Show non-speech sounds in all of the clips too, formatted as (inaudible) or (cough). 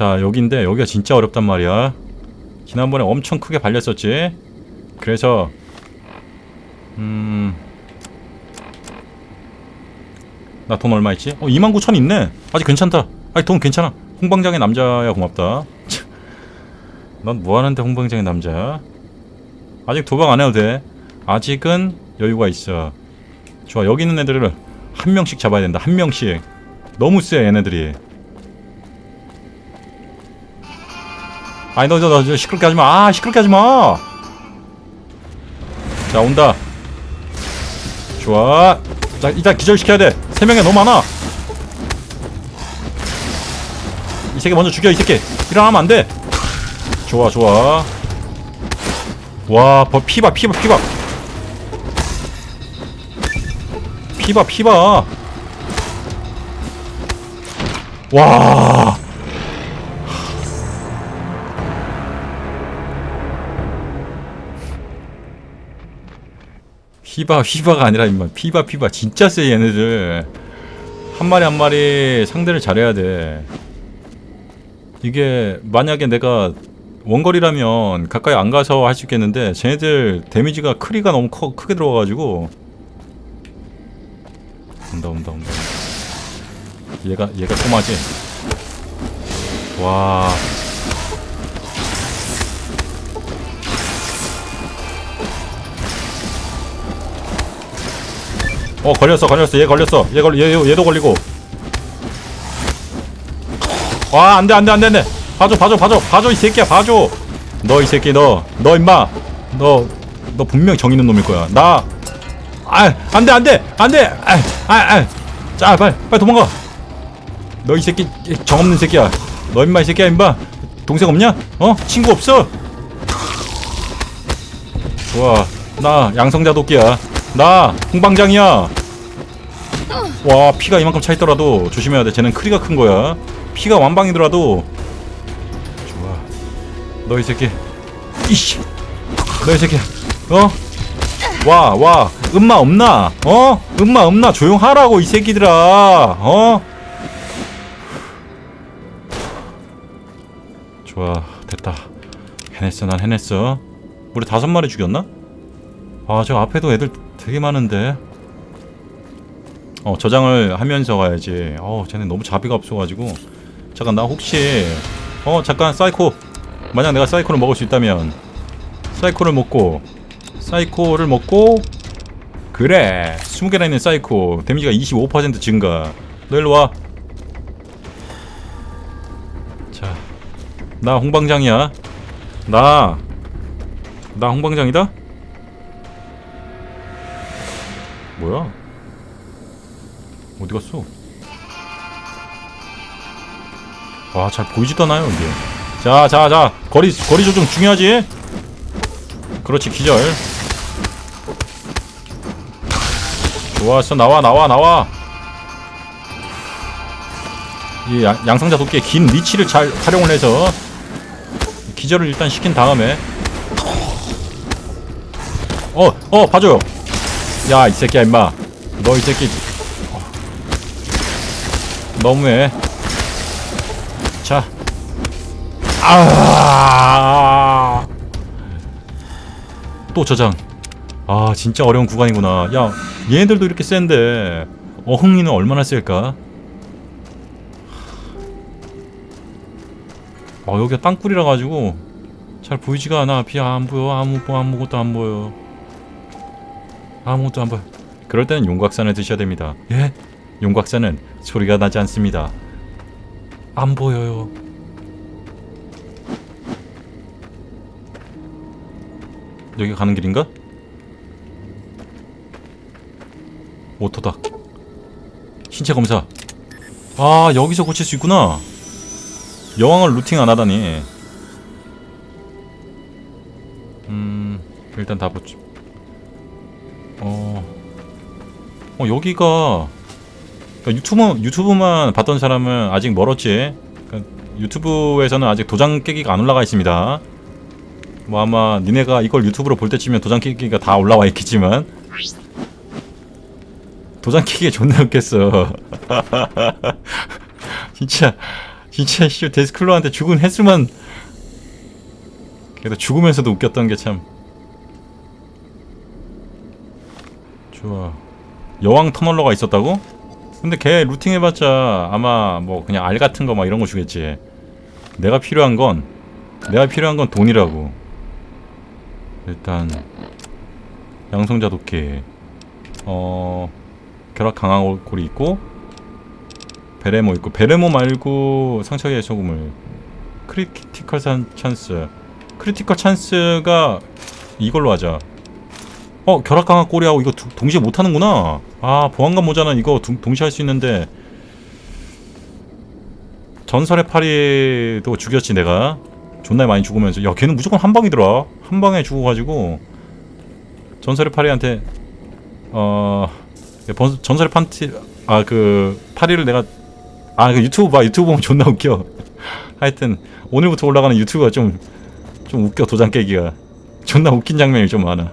자 여기인데 여기가 진짜 어렵단 말이야. 지난번에 엄청 크게 발렸었지? 그래서 음... 나 돈 얼마 있지? 어29,000 있네. 아직 괜찮다. 아니 돈 괜찮아. 홍방장의 남자야 고맙다. 넌 뭐하는데 홍방장의 남자야 아직 도박 안 해도 돼. 아직은 여유가 있어. 좋아 여기 있는 애들을 한 명씩 잡아야 된다. 한 명씩. 너무 세 얘네들이 아니 너 너 너 시끄럽게 하지마. 아 시끄럽게 하지마. 자 온다. 좋아. 자 일단 기절시켜야 돼세 명이 너무 많아. 이 새끼 먼저 죽여 이 새끼. 일어나면 안돼. 좋아 좋아. 와 버, 피봐 피봐 피봐 피봐 피봐 와 휘바 휘바가 아니라 임마 피바 피바. 진짜 세 얘네들. 한 마리 한 마리 상대를 잘해야 돼. 이게 만약에 내가 원거리라면 가까이 안 가서 할 수 있겠는데 쟤네들 데미지가 크리가 너무 커, 크게 들어가가지고. 온다 온다 온다. 얘가 얘가 꼬마지? 와 어 걸렸어 걸렸어. 얘 걸렸어. 얘 걸 얘, 얘도 걸리고. 와 안돼 안돼 안돼 안돼. 봐줘 봐줘 봐줘. 봐줘 이 새끼야. 봐줘. 너 이 새끼 너. 너 임마. 너 너 분명 정 있는 놈일 거야. 나 아, 안돼 안돼 안돼. 아아자 빨리 빨리 도망가. 너 이 새끼 정 없는 새끼야. 너 임마 이 새끼야 임마. 동생 없냐? 어? 친구 없어? 좋아. 나 양성자 도끼야 나 홍방장이야 와 피가 이만큼 차있더라도 조심해야 돼 쟤는 크리가 큰 거야 피가 완방이더라도 좋아 너 이 새끼 이씨 너 이 새끼 어? 와, 와, 음마 없나? 어? 음마 없나? 조용하라고, 이 새끼들아. 어? 좋아, 됐다. 해냈어, 난 해냈어. 우리 다섯 마리 죽였나? 아, 저 앞에도 애들 되게 많은데. 어, 저장을 하면서 가야지. 어, 쟤네 너무 자비가 없어가지고. 잠깐, 나 혹시, 어, 잠깐, 사이코. 만약 내가 사이코를 먹을 수 있다면, 사이코를 먹고, 사이코를 먹고 그래 20개나 있는 사이코 데미지가 25% 증가 너 일로 와 자, 나 홍방장이야 나, 나 홍방장이다? 뭐야? 어디 갔어? 와, 잘 보이지도 않아요, 이게. 자, 자, 자. 거리, 거리 조정 중요하지? 그렇지, 기절. 좋았어 나와 나와 나와 이 양, 양상자 도끼의 긴 리치를 잘 활용을 해서 기절을 일단 시킨 다음에 어 어 봐줘요 야 이 새끼야 임마. 너 이 새끼. 어. 너무해. 자. 아! 또 저장. 아 진짜 어려운 구간이구나. 야 얘네들도 이렇게 센데. 어흥이는 얼마나 셀까? 어 여기가 땅굴이라 가지고 잘 보이지가 않아. 비야 안 보여. 아무 아무것도 안 보여 아무것도 안 보여 그럴 때는 용곽산을 드셔야 됩니다. 예? 용곽산은 소리가 나지 않습니다. 안 보여요. 여기 가는 길인가? 오토닥 신체 검사. 아 여기서 고칠 수 있구나. 여왕을 루팅 안 하다니. 음 일단 다 보죠 어 여기가 그러니까 유튜브 유튜브만 봤던 사람은 아직 멀었지. 그러니까 유튜브에서는 아직 도장 깨기가 안 올라가 있습니다. 뭐 아마 니네가 이걸 유튜브로 볼 때쯤면 도장 깨기가 다 올라와 있겠지만. 도장 키기 존나 웃겼어. (laughs) 진짜 진짜 씨 데스클로한테 죽은 횟수만 그래도 죽으면서도 웃겼던 게 참. 좋아 여왕 터널러가 있었다고? 근데 걔 루팅 해봤자 아마 뭐 그냥 알 같은 거 막 이런 거 주겠지. 내가 필요한 건 내가 필요한 건 돈이라고. 일단 양성자 도끼. 어 결합 강한 골이 있고 베레모 있고 베레모 말고 상처의 소금을. 크리티컬 산 찬스. 크리티컬 찬스가 이걸로 하자 어 결합 강한 꼬리하고 이거 두- 동시에 못 하는구나. 아 보안관 모자는 이거 두- 동시에 할 수 있는데. 전설의 파리도 죽였지 내가. 존나 많이 죽으면서. 야 걔는 무조건 한 방이더라. 한 방에 죽어가지고. 전설의 파리한테 어 번- 전설의 판티 아 그 파리를 내가 아 그 유튜브 봐. 유튜브 보면 존나 웃겨. (laughs) 하여튼 오늘부터 올라가는 유튜브가 좀 좀 웃겨 도장 깨기가. 존나 웃긴 장면이 좀 많아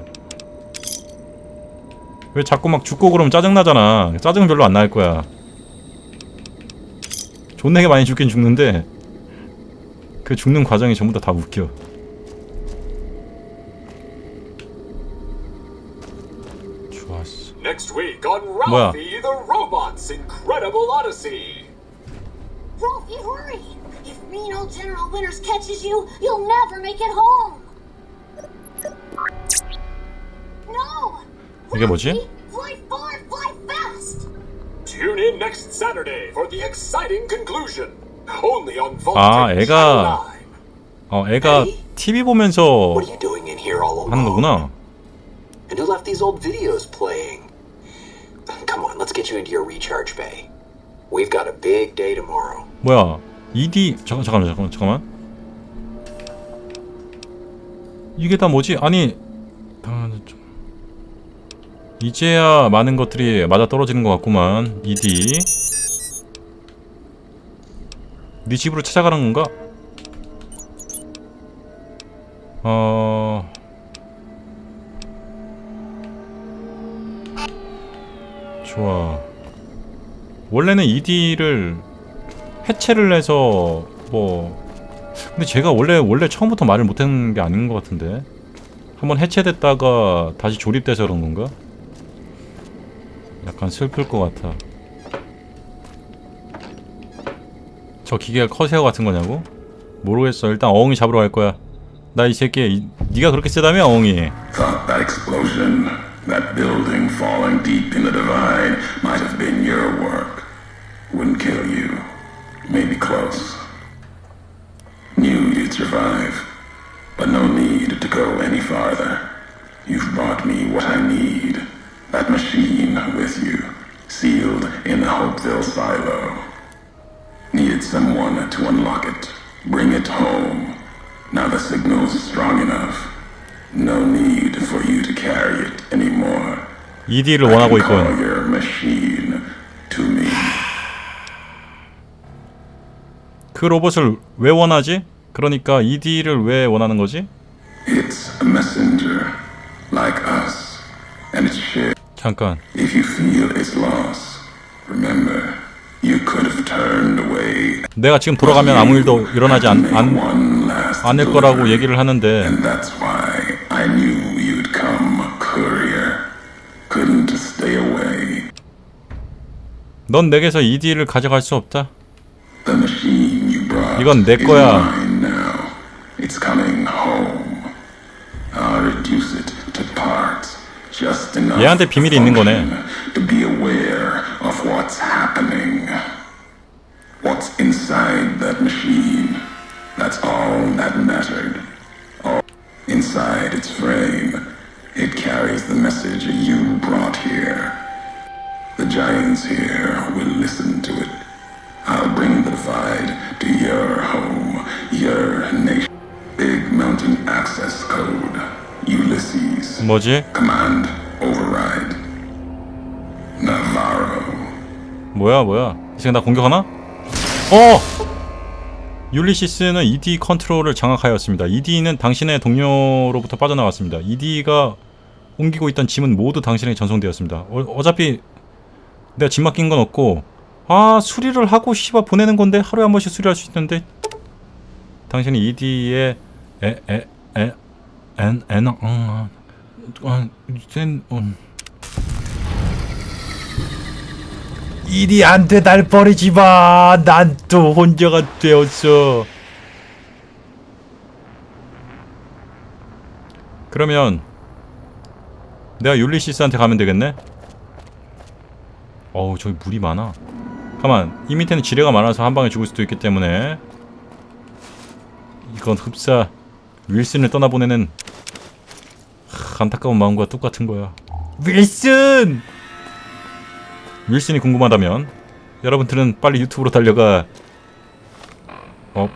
왜 자꾸 막 죽고 그러면 짜증나잖아 짜증은 별로 안 날 거야 존나게 많이 죽긴 죽는데 그 죽는 과정이 전부 다 다 웃겨 좋았어 뭐야? Ralphie the Robot's Incredible Odyssey. Ralphie, hurry! If Reno General Winters catches you, you'll never make it home! Conclusion. Only on Vault 아, 애가- 어 애가 TV 보면서 하는? 거구나 And who left these old videos playing? Come on, let's get you into your recharge bay. We've got a big day tomorrow. 뭐야 ED 잠깐 잠깐만 잠깐만 잠깐만 이게 다 뭐지 아니 아, 좀... 이제야 많은 것들이 맞아 떨어지는 것 같구만 ED 네 집으로 찾아가는 건가? 어. 좋아. 원래는 ED를 해체를 해서 뭐 근데 제가 원래 원래 처음부터 말을 못했는 게 아닌 것 같은데. 한번 해체됐다가 다시 조립돼서 그런 건가? 약간 슬플 것 같아. 저 기계가 커세어 같은 거냐고? 모르겠어. 일단 어흥이 잡으러 갈 거야. 나 이 새끼 이, 네가 그렇게 세다며 explosion, that building falling deep in the divide, might have been your work. Wouldn't kill you. ED를 원하고 있군. 그 로봇을 왜 원하지? 그러니까 ED를 왜 원하는 거지? Like us, and it's shared. 잠깐. If you feel its loss, remember, you could have turned away. 내가 지금 돌아가면 아무 일도 일어나지 않, 안, 않을 거라고. 얘기를 하는데 And that's why I knew 넌 내게서 ED를 가져갈 수 없다. 이건 내 거야. 얘한테 비밀이 있는 거네. that mattered. All inside its frame, it carries the message you brought here. The giants here will listen to it. I'll bring the divide to your home, your nation. Big mountain access code. Ulysses. 뭐지? Command override. Navarro. 뭐야 뭐야? 지금 나 공격하나? 어! 율리시스는 ED 컨트롤을 장악하였습니다. ED는 당신의 동료로부터 빠져나왔습니다. ED가 옮기고 있던 짐은 모두 당신에게 전송되었습니다. 어, 어차피 내가 짐 맡긴 건 없고 아 수리를 하고 씨발 보내는 건데 하루에 한 번씩 수리할 수 있는데 당신이 ED에 에에에엔엔 어, 어센 ED한테 날 버리지 마. 난 또 혼자가 되었어. 그러면 내가 율리시스한테 가면 되겠네? 어우 저기 물이 많아. 가만 이 밑에는 지뢰가 많아서 한 방에 죽을 수도 있기 때문에. 이건 흡사 윌슨을 떠나보내는 하, 안타까운 마음과 똑같은 거야. 윌슨! 윌슨이 궁금하다면 여러분들은 빨리 유튜브로 달려가. 어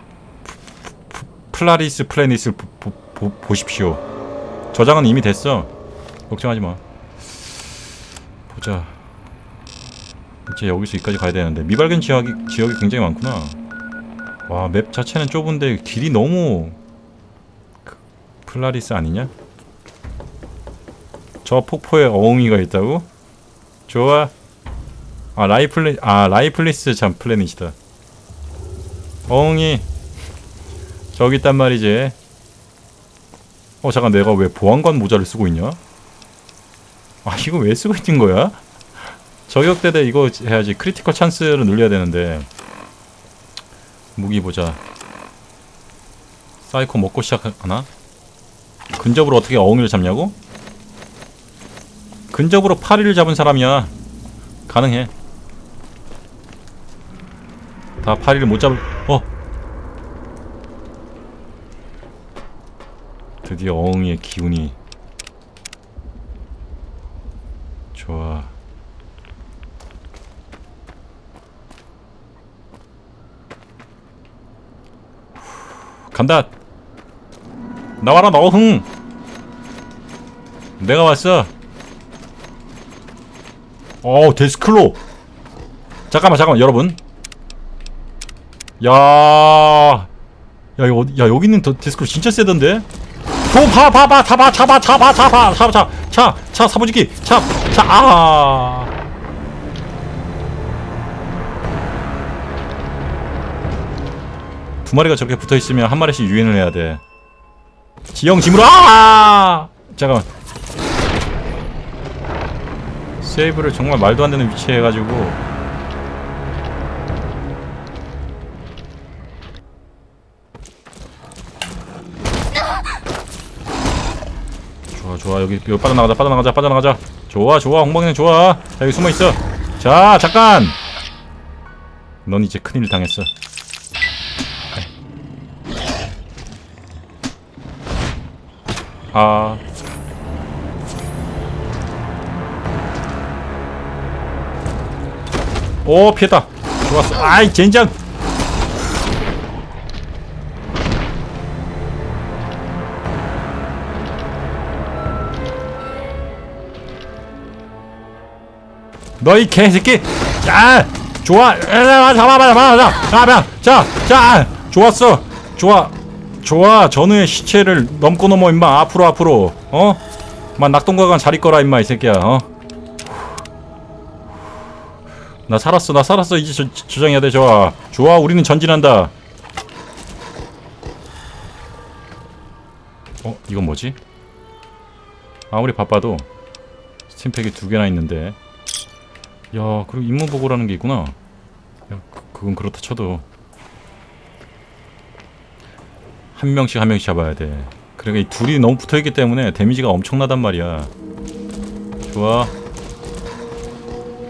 플라리스 플래닛을 보, 보, 보, 보십시오. 저장은 이미 됐어. 걱정하지 마. 보자 이제 여기서 여기까지 가야 되는데 미발견 지역이, 지역이 굉장히 많구나 와 맵 자체는 좁은데 길이 너무 그, 플라리스 아니냐? 저 폭포에 어흥이가 있다고? 좋아 아 라이플리 아 라이플리스 참 플래닛이다 어흥이 저기 있단 말이지 어 잠깐 내가 왜 보안관 모자를 쓰고 있냐? 아 이거 왜 쓰고 있는 거야? 저격대대 이거 해야지. 크리티컬 찬스를 눌려야 되는데. 무기 보자. 사이코 먹고 시작하나? 근접으로 어떻게 어흥이를 잡냐고? 근접으로 파리를 잡은 사람이야. 가능해. 다 파리를 못 잡을 어? 드디어 어흥이의 기운이 좋아 간다 나와라 너흥 내가 왔어 어 데스클로 잠깐만 잠깐만 여러분 야, 야 여기 있는 더- 데스클로 진짜 세던데. 저봐봐봐 잡아 잡아 잡아 잡아 잡아 차차 사부지기 차차 아. 두 마리가 저렇게 붙어 있으면 한 마리씩 유인을 해야 돼. 지형 짐으로! 아! 잠깐만. 세이브를 정말 말도 안 되는 위치에 해 가지고. 좋아 좋아. 여기 여기 빠져나가자 빠져나가자 빠져나가자. 좋아 좋아. 홍방이는 좋아. 자 여기 숨어있어. 자 잠깐! 넌 이제 큰일 당했어 아. 오 피했다. 좋았어. 아이 젠장. 너희 개새끼. 자 좋아. 잡아봐 잡아봐 잡아봐 잡아봐 자자 좋았어. 좋아 좋아 전우의 시체를 넘고 넘어 임마 앞으로 앞으로. 어 만 낙동강은 잘 있거라 임마 이 새끼야 어 나 살았어 나 살았어. 이제 저, 저장해야 돼 좋아. 좋아 우리는 전진한다. 어 이건 뭐지? 아무리 바빠도 스팀팩이 두 개나 있는데. 야, 그리고 임무 보고라는 게 있구나. 야, 그, 그건 그렇다 쳐도 한 명씩 한 명씩 잡아야 돼. 그러니까 이 둘이 너무 붙어 있기 때문에 데미지가 엄청나단 말이야. 좋아.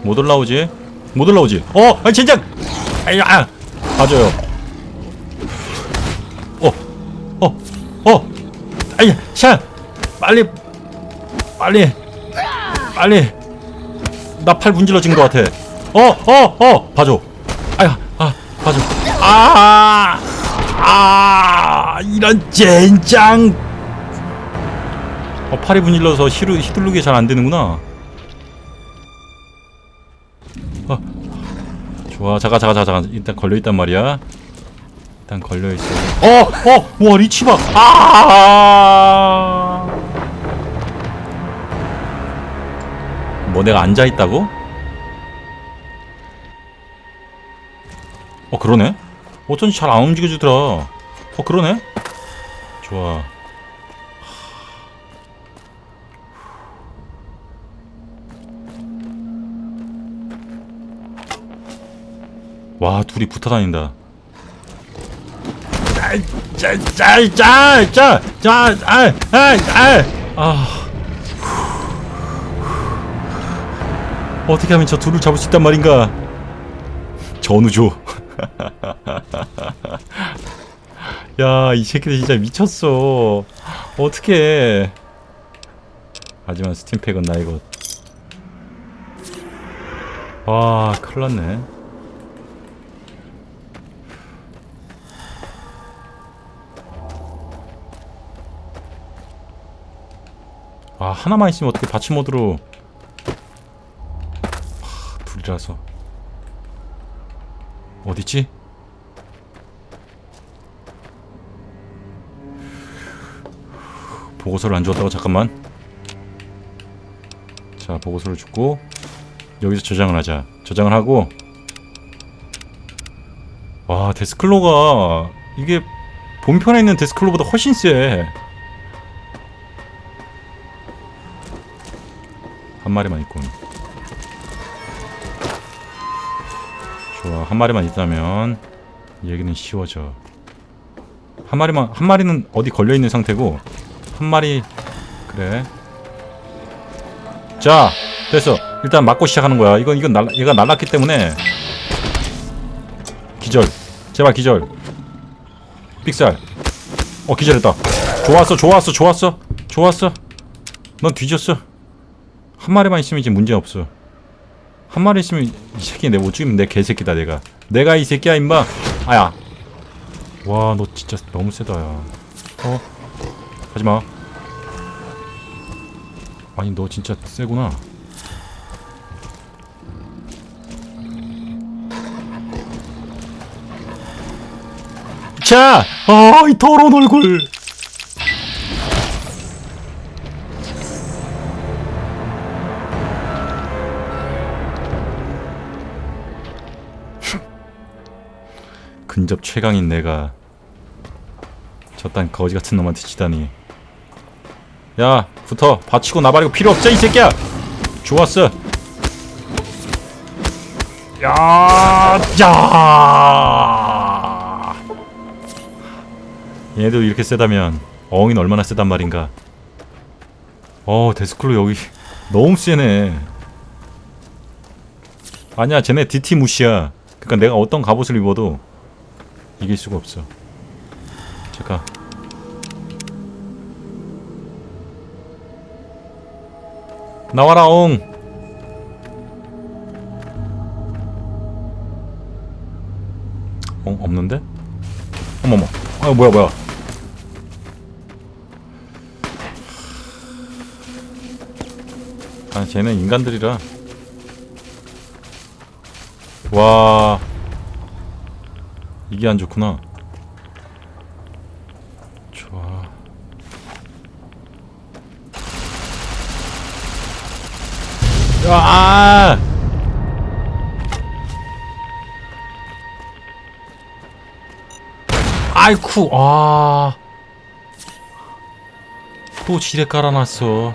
못 올라오지? 못 올라오지? 어, 아니 진짜. 아야, 봐줘요. 어, 어, 어. 아야, 샤, 빨리, 빨리, 빨리. 나 팔 문질러진 것 같아. 어, 어, 어, 봐줘. 아야, 아, 봐줘. 아, 아, 이런 젠장. 어, 팔이 문질러서 휘루, 휘두르기 잘안 되는구나. 어, 좋아, 잠깐, 잠깐, 잠깐. 일단 걸려 있단 말이야. 일단 걸려 있어. 어, 어, 와 리치 봐. 아. 뭐 내가 앉아 있다고? 그러네 어쩐지 잘 안 움직여주더라 어 그러네. 좋아. 와 둘이 붙어 다닌다. 아. 어떻게 하면 저 둘을 잡을 수 있단 말인가? 전우조 야 이 새끼들 진짜 미쳤어. 어떻게 하지만 스팀팩은 나 이거. 와 큰일 났네. 아 하나만 있으면 어떻게 받침 모드로. 하, 둘이라서. 어딨지? 보고서를 안 주었다고? 잠깐만. 자 보고서를 줬고 여기서 저장을 하자. 저장을 하고. 와 데스클로가 이게 본편에 있는 데스클로보다 훨씬 세 한 마리만 있군. 좋아, 한 마리만 있다면 얘기는 쉬워져. 한 마리만 한 마리는 어디 걸려 있는 상태고 한 마리 그래. 자, 됐어. 일단 맞고 시작하는 거야. 이건 이건 날 얘가 날랐기 때문에 기절. 제발 기절. 삑살. 어 기절했다. 좋았어, 좋았어, 좋았어, 좋았어. 넌 뒤졌어. 한 마리만 있으면 이제 문제 없어. 한 마리 있으면 이 새끼 내 못 죽이면 내 개새끼다 내가. 내가 이 새끼야 임마. 아야. 와 너 진짜 너무 세다 야. 어? 하지마. 아니 너 진짜 세구나. 자, 아, 이 더러운 얼굴. (laughs) 근접 최강인 내가 저딴 거지 같은 놈한테 지다니. 야, 붙어. 받치고 나발이고 필요 없어 이 새끼야. 좋았어. 야, 야. 얘도 이렇게 세다면 어흥이는 얼마나 세단 말인가. 어, 데스클로 여기 너무 세네. 아니야, 쟤네 DT 무시야. 그러니까 내가 어떤 갑옷을 입어도 이길 수가 없어. 잠깐. 나와라 옹. 어 없는데? 어머머. 아 뭐야 뭐야. 아 쟤는 인간들이라. 와. 이게 안 좋구나. 좋아. 야, 아! 아이쿠, 아. 또 지뢰 깔아놨어.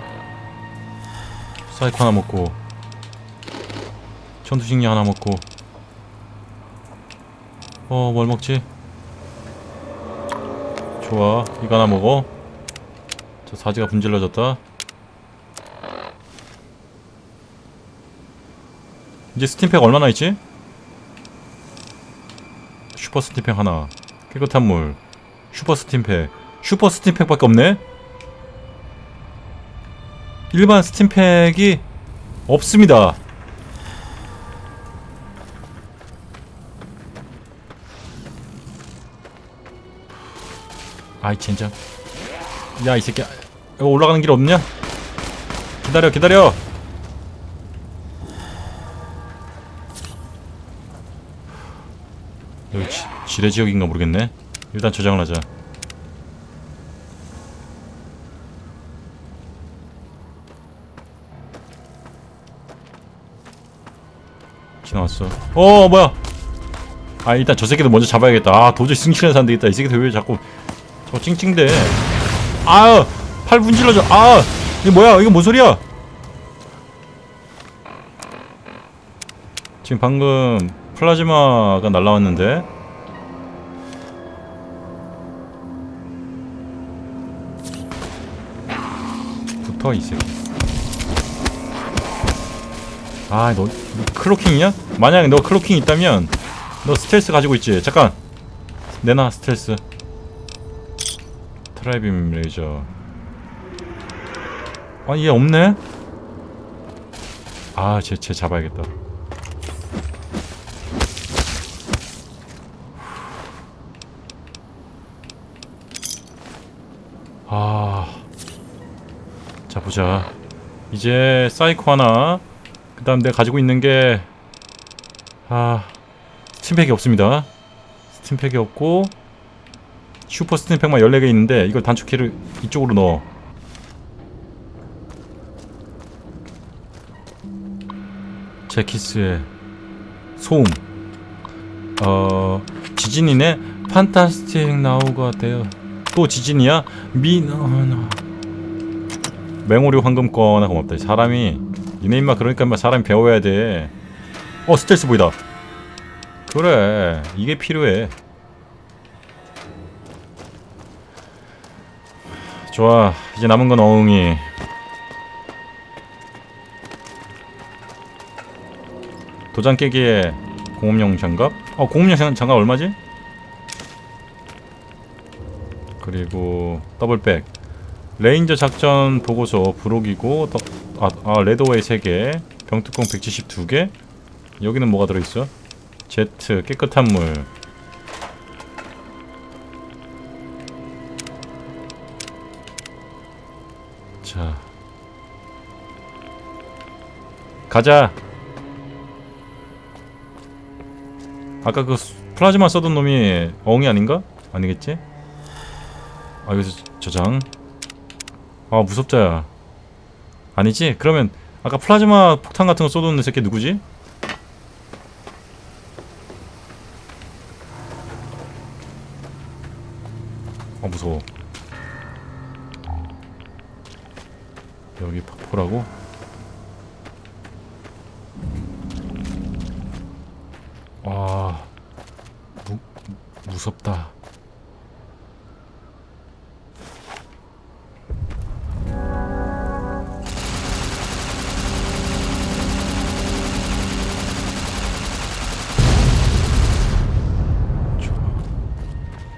사이코 하나 먹고. 전투식량 하나 먹고. 어, 뭘 먹지? 좋아, 이거 하나 먹어. 저 사지가 분질러졌다. 이제 스팀팩 얼마나 있지? 슈퍼 스팀팩 하나. 깨끗한 물. 슈퍼 스팀팩. 슈퍼 스팀팩밖에 없네? 일반 스팀팩이 없습니다. 아이 젠장 야 이 새끼야 이거 올라가는 길 없냐? 기다려 기다려 지, 지뢰 지역인가 모르겠네. 일단 저장을 하자. 지나왔어. 어 뭐야? 아 일단 저 새끼도 먼저 잡아야겠다. 아 도저히 승진해서 안 되겠다. 이 새끼들 왜 자꾸 저 찡찡대? 아유 팔 분질러져 아 이게 뭐야? 이거 뭔 소리야? 지금 방금 플라즈마가 날라왔는데 이 새끼 아너 클로킹이냐? 만약에 너 클로킹 있다면 너 스텔스 가지고 있지? 잠깐. 내놔 스텔스. 트라이빔 레이저. 아얘 없네? 아쟤 쟤 잡아야겠다 보자. 이제 사이코 하나. 그 다음 내가 가지고 있는 게, 아, 스팀팩이 없습니다. 스팀팩이 없고, 슈퍼 스팀팩만 14개 있는데, 이걸 단축키를 이쪽으로 넣어. 제키스의 소음. 어, 지진이네? 판타스틱 나우가 돼요. 또 지진이야? 미, 어, 나. 맹오류 황금권 하나 고맙다. 사람이, 니네 임마 그러니까 임마 사람이 배워야 돼. 어, 스텔스 보이다. 그래, 이게 필요해. 좋아, 이제 남은 건 어흥이. 도장 깨기에 공업용 장갑? 어, 공업용 장- 장갑 얼마지? 그리고 더블백 레인저 작전 보고서 부록이고 더, 아, 아 레드웨이 3개 병뚜껑 172개 여기는 뭐가 들어있어? 제트 깨끗한 물 자 가자 아까 그 수- 플라즈마 써던 놈이 어흥이 아닌가? 아니겠지? 아 여기서 저장 아 무섭자야 아니지? 그러면 아까 플라즈마 폭탄 같은 거 쏘던 새끼 누구지?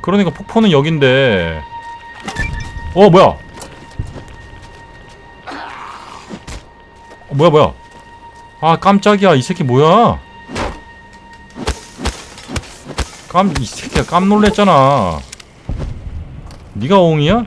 그러니까 폭포는 여긴데. 어 뭐야? 어, 뭐야 뭐야? 아 깜짝이야. 이 새끼 뭐야? 깜 이 새끼야. 깜 놀랬잖아. 네가 옹이야?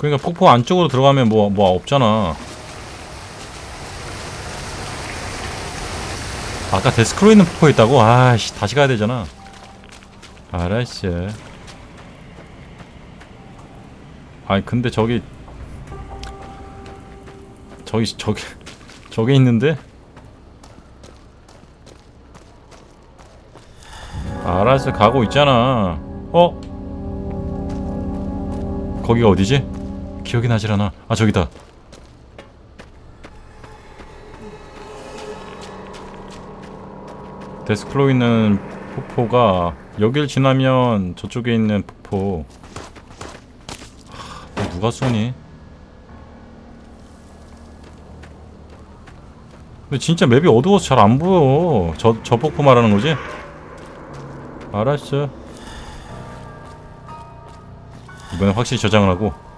그러니까 폭포 안쪽으로 들어가면 뭐 뭐 없잖아. 아까 데스크로 있는 폭포 있다고? 아씨 다시 가야 되잖아. 알았어. 아니 근데 저기 저기 저기 (laughs) 저기 있는데? 알았어 가고 있잖아. 어? 거기가 어디지? 기억이 나질 않아. 아 저기다. 데스크로 있는 폭포가 여길 지나면 저쪽에 있는 폭포. 하, 누가 쏘니? 근데 진짜 맵이 어두워서 잘 안 보여. 저, 저 폭포 말하는 거지? 알았어. 이번엔 확실히 저장을 하고.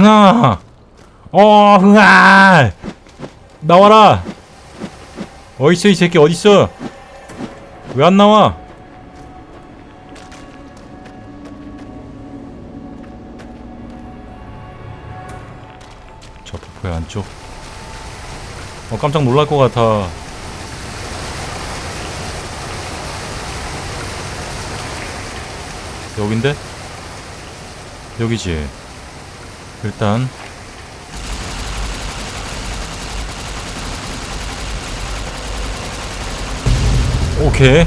흥아. 어 흥아. 나와라. 어딨어 이 새끼? 어딨어? 왜 안 나와? 저 폭포의 안쪽. 어 깜짝 놀랄 것 같아. 여긴데? 여기지. 일단 오케이